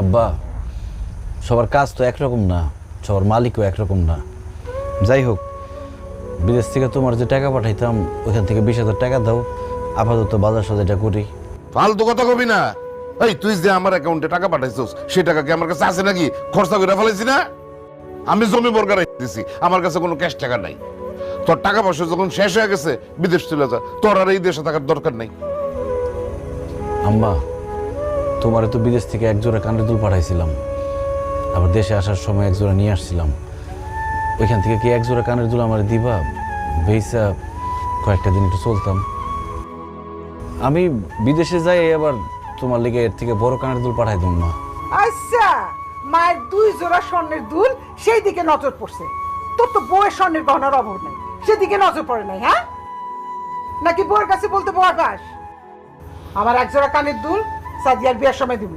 আব্বা সবার কাজ তো একরকম না সবার মালিকও একরকম না। যাই হোক বিদেশ থেকে তোমার যে টাকা পাঠাইতাম ওইখান থেকে বিশ হাজার টাকা দাও আপাতত বাজার সাজাটা করি। ফালতু কথা কবি না। এই তুই যে আমার অ্যাকাউন্টে টাকা পাঠাইছিস সেই টাকা কি আমার কাছে আছে নাকি? খরচা করে ফেলাইছি না? আমি জমি বর্গার দিছি আমার কাছে কোনো ক্যাশ টাকা নাই। তোর টাকা পয়সা যখন শেষ হয়ে গেছে বিদেশ চলে যা। তোর আর এই দেশে থাকার দরকার নাই। আম্মা তোমারে তো বিদেশ থেকে এক জোড়া কানের দুল পাঠাইছিলাম। আবার দেশে আসার সময় এক জোড়া নিয়ে আসছিলাম। ওইখান থেকে কি এক জোড়া কানের দুল আমার দিবা? বেইসা কয়েকটা দিন একটু চলতাম। আমি বিদেশে যাই আবার তোমার লেগে এর থেকে বড় কানের দুল পাঠাই দিন মা আচ্ছা মায়ের দুই জোড়া স্বর্ণের দুল সেই দিকে নজর পড়ছে। তোর তো বউয়ের স্বর্ণের গহনার অভাব নেই। সেদিকে নজর পড়ে নাই হ্যাঁ? নাকি বউয়ের কাছে বলতে বউ আকাশ? আমার এক জোড়া কানের দুল সাদিয়ার বিয়ার সময় দিব।